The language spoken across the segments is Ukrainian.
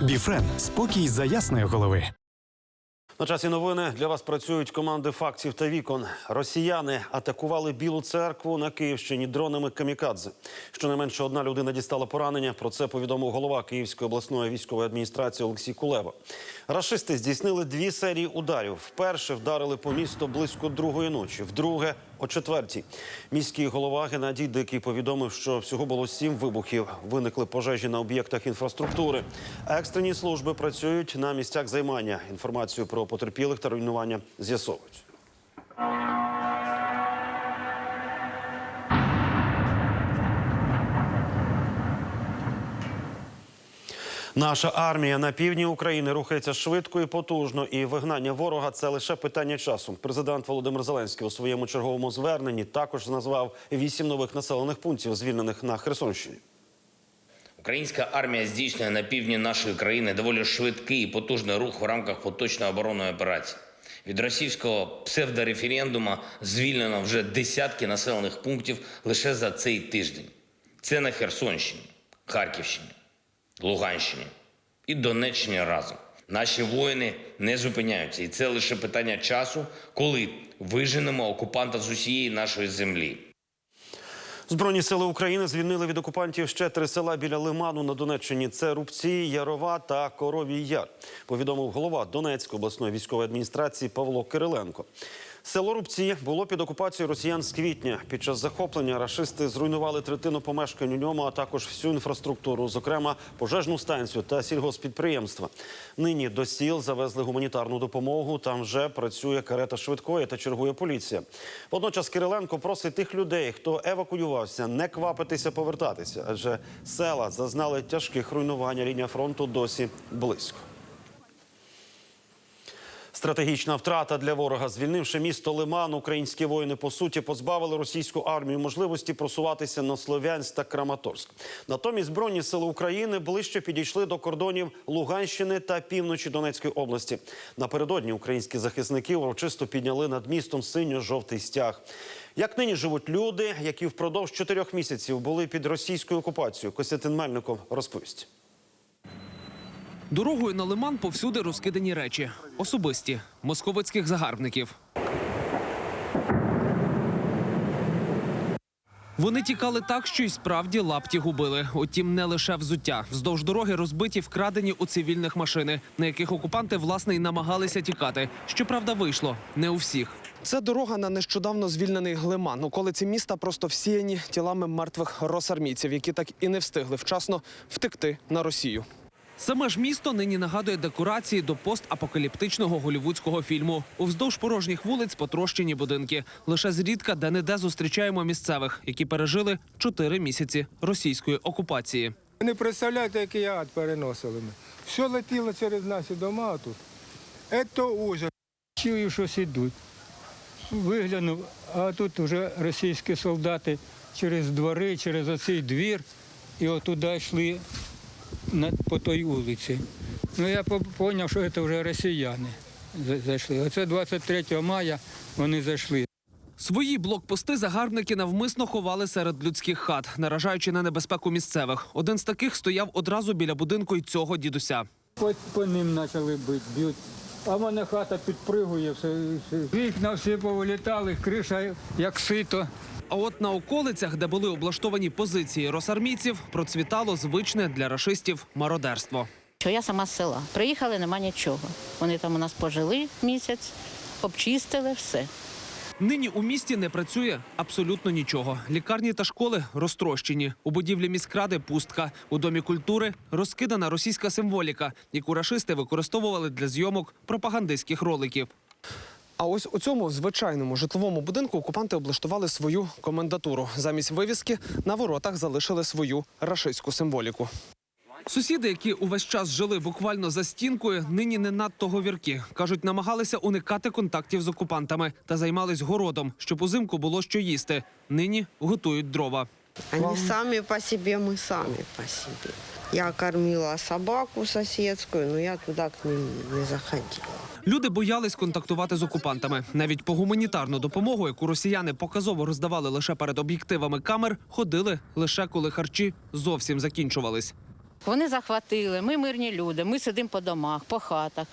Біфрен спокій за ясної голови. На часі новини для вас працюють команди фактів та вікон. Росіяни атакували Білу церкву на Київщині дронами камікадзе. Щонайменше одна людина дістала поранення. Про це повідомив голова Київської обласної військової адміністрації Олексій Кулеба. Рашисти здійснили дві серії ударів. Вперше вдарили по місту близько другої ночі, вдруге о четвертій. Міський голова Геннадій Дикий повідомив, що всього було сім вибухів. Виникли пожежі на об'єктах інфраструктури. Екстрені служби працюють на місцях займання. Інформацію про потерпілих та руйнування з'ясовують. Наша армія на півдні України рухається швидко і потужно, і вигнання ворога це лише питання часу. Президент Володимир Зеленський у своєму черговому зверненні також назвав вісім нових населених пунктів, звільнених на Херсонщині. Українська армія здійснює на півдні нашої країни доволі швидкий і потужний рух в рамках поточної оборонної операції. Від російського псевдореферендума звільнено вже десятки населених пунктів лише за цей тиждень. Це на Херсонщині, Харківщині, Луганщині і Донеччині разом. Наші воїни не зупиняються, і це лише питання часу, коли виженемо окупанта з усієї нашої землі. Збройні сили України звільнили від окупантів ще три села біля Лиману на Донеччині. Це Рубці, Ярова та Коровій Яр. Повідомив голова Донецької обласної військової адміністрації Павло Кириленко. Село Рубці було під окупацією росіян з квітня. Під час захоплення рашисти зруйнували третину помешкань у ньому, а також всю інфраструктуру, зокрема пожежну станцію та сільгоспідприємства. Нині до сіл завезли гуманітарну допомогу. Там вже працює карета швидкої та чергує поліція. Водночас Кириленко просить тих людей, хто евакуювався, не квапитися повертатися, адже села зазнали тяжких руйнувань. Лінія фронту досі близько. Стратегічна втрата для ворога, звільнивши місто Лиман, українські воїни по суті позбавили російську армію можливості просуватися на Слов'янськ та Краматорськ. Натомість збройні сили України ближче підійшли до кордонів Луганщини та півночі Донецької області. Напередодні українські захисники урочисто підняли над містом синьо-жовтий стяг. Як нині живуть люди, які впродовж чотирьох місяців були під російською окупацією, Костянтин Мельников розповість. Дорогою на лиман повсюди розкидані речі особисті московицьких загарбників. Вони тікали так, що й справді лапті губили. Утім, не лише взуття. Вздовж дороги розбиті вкрадені у цивільних машини, на яких окупанти власне й намагалися тікати. Щоправда, вийшло не у всіх. Це дорога на нещодавно звільнений Глиман. Околиці міста просто всіяні тілами мертвих росармійців, які так і не встигли вчасно втекти на Росію. Саме ж місто нині нагадує декорації до постапокаліптичного голівудського фільму. Уздовж порожніх вулиць потрощені будинки. Лише зрідка де-не-де зустрічаємо місцевих, які пережили чотири місяці російської окупації. Ви Не представляєте, який ад переносили ми. Все летіло через наші дома а тут. Це ужас. Чую, щось ідуть. Виглянув, а тут вже російські солдати через двори, через оцей двір, і отуди йшли по той вулиці. Ну я зрозумів, що це вже росіяни зайшли. Оце 23 мая вони зайшли. Свої блокпости загарбники навмисно ховали серед людських хат, наражаючи на небезпеку місцевих. Один з таких стояв одразу біля будинку й цього дідуся. По, по ним почали бити, б'ють. А в мене хата підпригує, все, все. вікна всі повилітали, криша як сито. А от на околицях, де були облаштовані позиції росармійців, процвітало звичне для рашистів мародерство. Що я сама з села. Приїхали, нема нічого. Вони там у нас пожили місяць, обчистили все. Нині у місті не працює абсолютно нічого. Лікарні та школи розтрощені. У будівлі міськради пустка. У домі культури розкидана російська символіка, яку рашисти використовували для зйомок пропагандистських роликів. А ось у цьому звичайному житловому будинку окупанти облаштували свою комендатуру. Замість вивіски на воротах залишили свою рашистську символіку. Сусіди, які увесь час жили буквально за стінкою, нині не надто говірки. кажуть, намагалися уникати контактів з окупантами та займались городом, щоб узимку було що їсти. Нині готують дрова. Они сами по себе, мы сами по себе. Я кормила собаку соседскую, но я туда к ним не заходила. Люди боялись контактувати з окупантами. Навіть по гуманітарну допомогу, яку росіяни показово роздавали лише перед об'єктивами камер, ходили лише коли харчі зовсім закінчувались. Вони захватили, ми мирні люди, ми сидимо по домах, по хатах.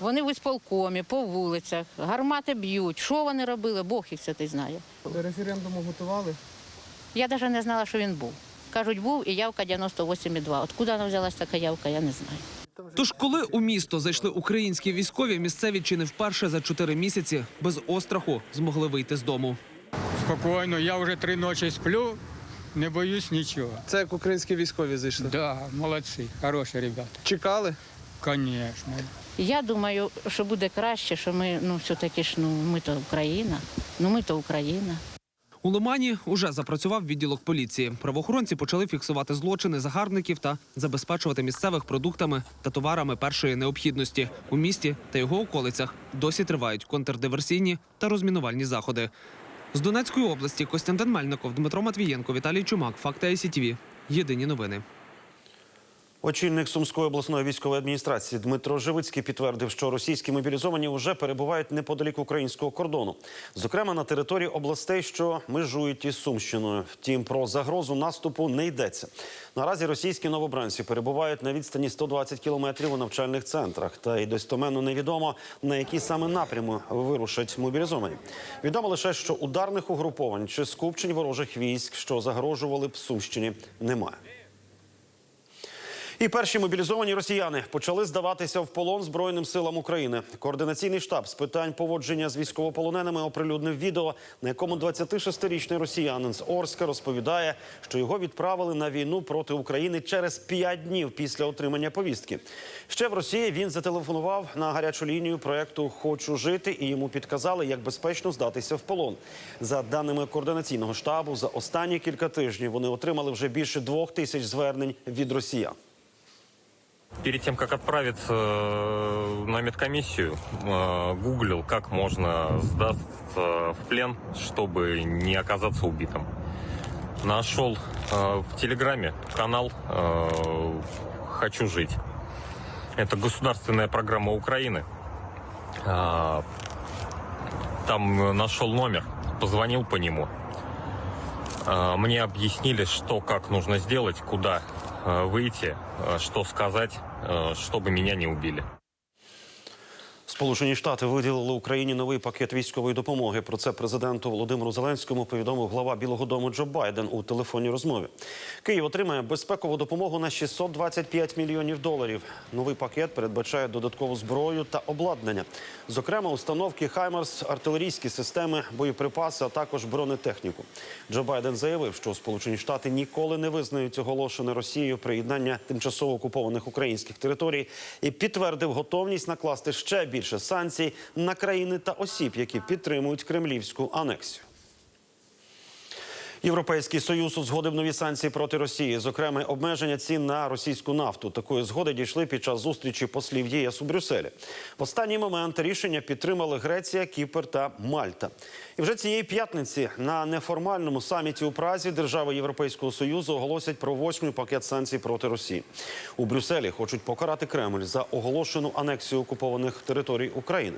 Вони в ісполкомі, по вулицях, гармати б'ють. Що вони робили, Бог їх святий знає. До референдуму готували. Я навіть не знала, що він був. Кажуть, був і явка 98,2. Откуда вона взялася така явка, я не знаю. Тож, коли у місто зайшли українські військові, місцеві чи не вперше за чотири місяці без остраху змогли вийти з дому. Спокійно, я вже три ночі сплю, не боюсь нічого. Це як українські військові зайшли. Да, молодці, хороші ребята. Чекали. Звісно. Я думаю, що буде краще, що ми, ну, все-таки ж, ну, ми то Україна, ну ми то Україна. У Лимані уже запрацював відділок поліції. Правоохоронці почали фіксувати злочини загарбників та забезпечувати місцевих продуктами та товарами першої необхідності. У місті та його околицях досі тривають контрдиверсійні та розмінувальні заходи. З Донецької області Костянтин Мельников, Дмитро Матвієнко, Віталій Чумак. Факти ICTV. Єдині новини. Очільник Сумської обласної військової адміністрації Дмитро Живицький підтвердив, що російські мобілізовані вже перебувають неподалік українського кордону, зокрема на території областей, що межують із Сумщиною. Втім, про загрозу наступу не йдеться. Наразі російські новобранці перебувають на відстані 120 кілометрів у навчальних центрах, та й достоменно невідомо на які саме напрями вирушать мобілізовані. Відомо лише, що ударних угруповань чи скупчень ворожих військ, що загрожували б Сумщині, немає. І перші мобілізовані росіяни почали здаватися в полон Збройним силам України. Координаційний штаб з питань поводження з військовополоненими оприлюднив відео, на якому 26-річний росіянин з Орська розповідає, що його відправили на війну проти України через 5 днів після отримання повістки. Ще в Росії він зателефонував на гарячу лінію проекту Хочу жити і йому підказали, як безпечно здатися в полон. За даними координаційного штабу, за останні кілька тижнів вони отримали вже більше двох тисяч звернень від росіян. Перед тем, как отправиться э, на медкомиссию, э, гуглил, как можно сдаться в плен, чтобы не оказаться убитым. Нашел э, в Телеграме канал «Хочу жить». Это государственная программа Украины. Там нашел номер, позвонил по нему. Мне объяснили, что как нужно сделать, куда выйти, что сказать, чтобы меня не убили. Сполучені Штати виділили Україні новий пакет військової допомоги. Про це президенту Володимиру Зеленському повідомив глава Білого Дому Джо Байден у телефонній розмові. Київ отримає безпекову допомогу на 625 мільйонів доларів. Новий пакет передбачає додаткову зброю та обладнання, зокрема установки Хаймерс, артилерійські системи, боєприпаси, а також бронетехніку. Джо Байден заявив, що Сполучені Штати ніколи не визнають оголошене Росією приєднання тимчасово окупованих українських територій і підтвердив готовність накласти ще більше санкцій на країни та осіб, які підтримують кремлівську анексію. Європейський союз узгодив нові санкції проти Росії, зокрема обмеження цін на російську нафту. Такої згоди дійшли під час зустрічі послів ЄС у Брюсселі. В останній момент рішення підтримали Греція, Кіпр та Мальта. І вже цієї п'ятниці на неформальному саміті у Празі держави Європейського союзу оголосять про восьмий пакет санкцій проти Росії. У Брюсселі хочуть покарати Кремль за оголошену анексію окупованих територій України.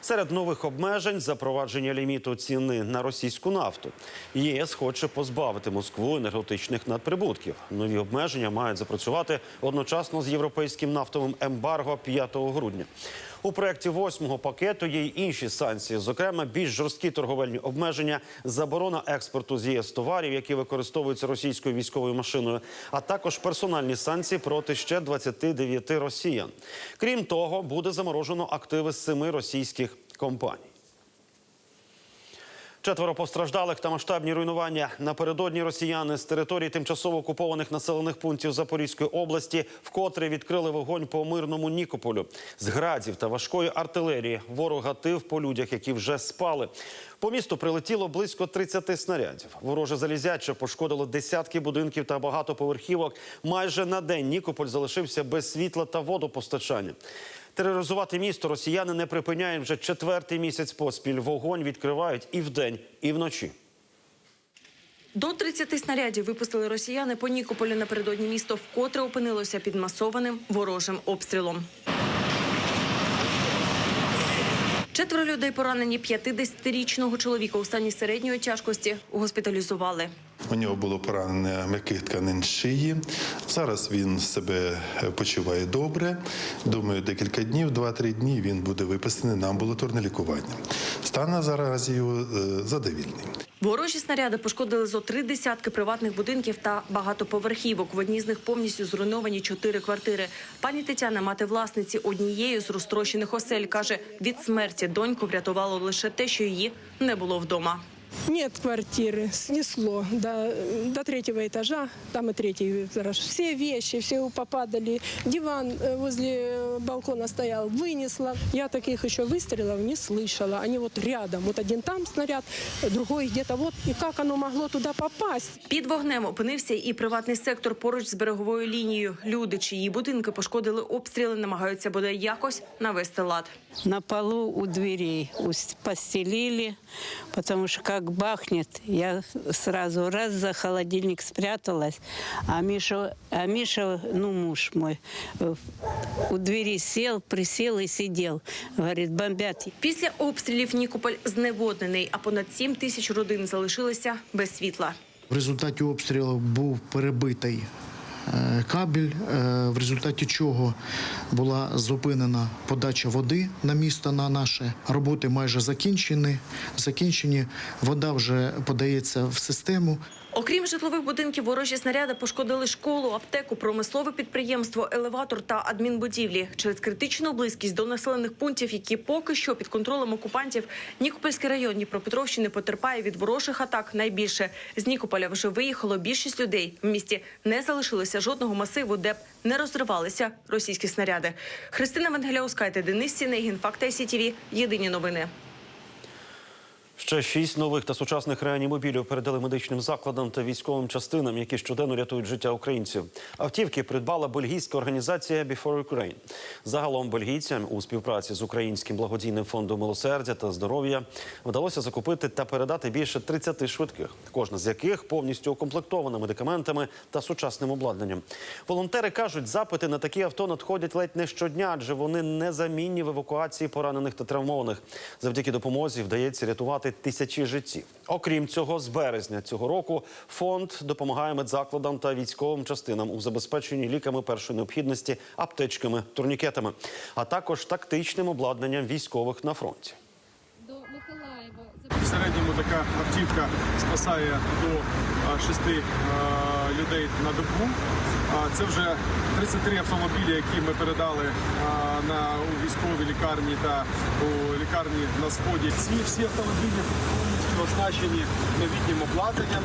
Серед нових обмежень запровадження ліміту ціни на російську нафту. ЄС хоче позбавити Москву енергетичних надприбутків. Нові обмеження мають запрацювати одночасно з європейським нафтовим ембарго 5 грудня. У проєкті восьмого пакету є й інші санкції, зокрема більш жорсткі торговельні обмеження, заборона експорту з ЄС товарів, які використовуються російською військовою машиною, а також персональні санкції проти ще 29 росіян. Крім того, буде заморожено активи семи російських компаній. Четверо постраждалих та масштабні руйнування напередодні росіяни з території тимчасово окупованих населених пунктів Запорізької області вкотре відкрили вогонь по мирному Нікополю з градів та важкої артилерії. Ворог гатив по людях, які вже спали. По місту прилетіло близько 30 снарядів. Вороже залізяче пошкодило десятки будинків та багатоповерхівок. Майже на день Нікополь залишився без світла та водопостачання. Тероризувати місто росіяни не припиняють вже четвертий місяць поспіль. Вогонь відкривають і вдень, і вночі. До 30 снарядів випустили росіяни по Нікополі напередодні місто вкотре опинилося під масованим ворожим обстрілом. Четверо людей поранені 50-річного чоловіка у стані середньої тяжкості госпіталізували. У нього було поранення м'яких тканин шиї. Зараз він себе е, почуває добре. Думаю, декілька днів, 2-3 дні він буде виписаний на амбулаторне лікування. Стан зараз його е, задовільний. Ворожі снаряди пошкодили зо три десятки приватних будинків та багатоповерхівок. В одній з них повністю зруйновані чотири квартири. Пані Тетяна, мати власниці однієї з розтрощених осель, каже, від смерті доньку врятувало лише те, що її не було вдома. Нет квартиры, снесло до, до третьего этажа, там и третий этаж. Все вещи, все попадали. Диван э, возле балкона стоял, вынесла. Я таких еще выстрелов не слышала. Они вот рядом. Вот один там снаряд, другой где-то вот. И как оно могло туда попасть? Під вогнем опинився і приватний сектор поруч з береговою лінією. Люди, чиї будинки пошкодили обстріли, намагаються бодай якось навести лад. на полу у дверей ус- постелили, потому что как бахнет, я сразу раз за холодильник спряталась, а Миша, а Миша, ну муж мой, у двери сел, присел и сидел, говорит, бомбят. Після обстрілів Нікополь зневоднений, а понад 7 тисяч родин залишилися без світла. В результаті обстрілу був перебитий кабель, е, в результаті чого була зупинена подача води на місто на наше. Роботи майже закінчені. Закінчені. Вода вже подається в систему. Окрім житлових будинків, ворожі снаряди пошкодили школу, аптеку, промислове підприємство, елеватор та адмінбудівлі. Через критичну близькість до населених пунктів, які поки що під контролем окупантів, Нікопольський район Дніпропетровщини потерпає від ворожих атак найбільше. З Нікополя вже виїхало більшість людей. В місті не залишилося жодного масиву, де б не розривалися російські снаряди. Христина Венгеляускайте, Денис Сінегін, Факт СІТІВІ. Єдині новини. Ще шість нових та сучасних реанімобілів передали медичним закладам та військовим частинам, які щоденно рятують життя українців. Автівки придбала бельгійська організація Before Ukraine. Загалом бельгійцям у співпраці з українським благодійним фондом милосердя та здоров'я вдалося закупити та передати більше 30 швидких, кожна з яких повністю укомплектована медикаментами та сучасним обладнанням. Волонтери кажуть, запити на такі авто надходять ледь не щодня, адже вони незамінні в евакуації поранених та травмованих. Завдяки допомозі вдається рятувати тисячі життів. Окрім цього, з березня цього року фонд допомагає медзакладам та військовим частинам у забезпеченні ліками першої необхідності, аптечками, турнікетами, а також тактичним обладнанням військових на фронті. В середньому така автівка спасає до шести людей на добу. Це вже 33 автомобілі, які ми передали на у військовій лікарні та у лікарні на сході. Всі всі автомобілі оснащені новітнім обладнанням.